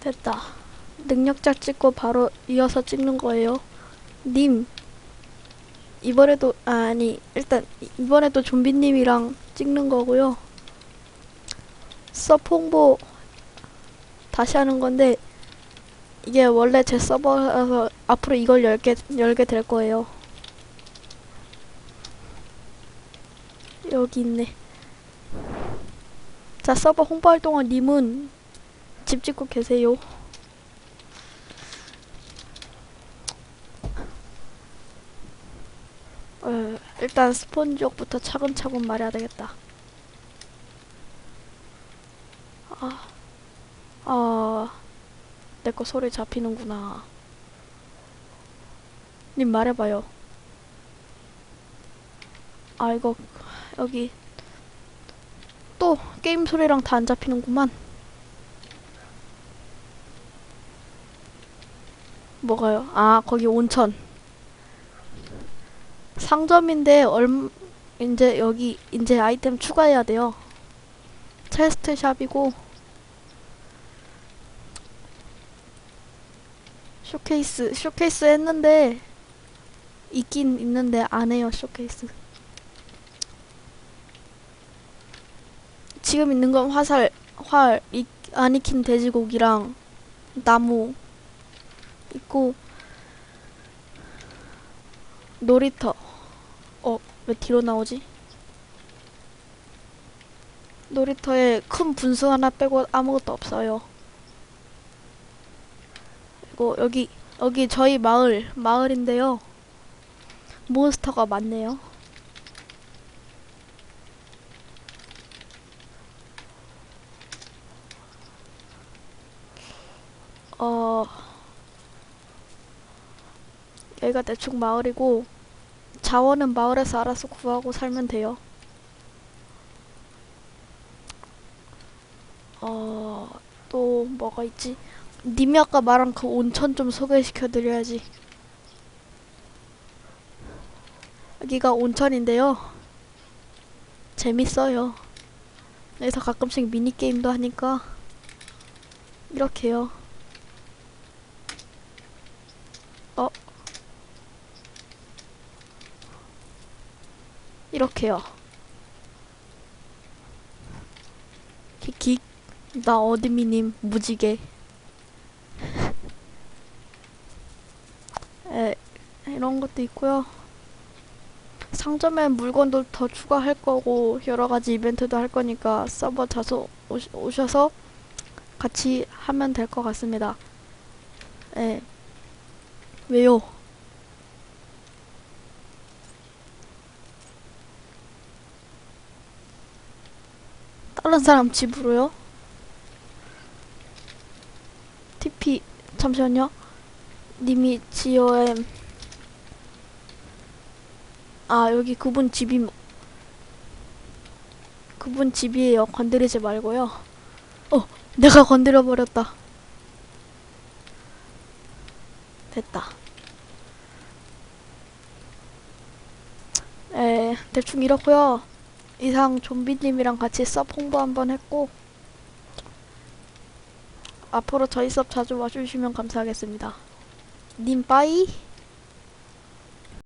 됐다. 능력자 찍고 바로 이어서 찍는 거예요. 님. 이번에도, 아, 아니, 일단, 이번에도 좀비님이랑 찍는 거고요. 서브 홍보 다시 하는 건데, 이게 원래 제 서버라서 앞으로 이걸 열게, 열게 될 거예요. 여기 있네. 자, 서버 홍보할 동안 님은 집 짓고 계세요. 어, 일단 스폰 지역부터 차근차근 말해야 되겠다. 아, 아, 내 거 소리 잡히는구나. 님 말해봐요. 아, 이거, 여기, 또, 게임 소리랑 다 안 잡히는구만. 뭐가요? 아, 거기 온천. 상점인데 얼 이제 여기 이제 아이템 추가해야 돼요. 체스트 샵이고 쇼케이스 쇼케이스 했는데 있긴 있는데 안 해요 쇼케이스. 지금 있는 건 화살, 활, 이, 아니킨 돼지고기랑 나무 있고 놀이터. 어, 왜 뒤로 나오지? 놀이터에 큰 분수 하나 빼고 아무것도 없어요. 그리고 여기, 여기 저희 마을, 마을인데요. 몬스터가 많네요. 어, 여기가 대충 마을이고, 자원은 마을에서 알아서 구하고 살면 돼요. 어, 또 뭐가 있지? 님이 아까 말한 그 온천 좀 소개시켜 드려야지. 여기가 온천인데요. 재밌어요. 여기서 가끔씩 미니게임도 하니까 이렇게요. 어? 이렇게요. 킥킥. 나 어드미님 무지개. 에, 이런 것도 있고요. 상점에 물건도 더 추가할 거고 여러 가지 이벤트도 할 거니까 서버 자주 오셔서 같이 하면 될 것 같습니다. 예. 왜요? 다른 사람 집으로요? TP 잠시만요. 님이 GOM 아 여기 그분 집이 그분 집이에요. 건드리지 말고요. 어 내가 건드려 버렸다. 됐다. 에 대충 이렇고요. 이상 좀비님이랑 같이 섭 홍보 한번 했고 앞으로 저희 섭 자주 와주시면 감사하겠습니다. 님 빠이.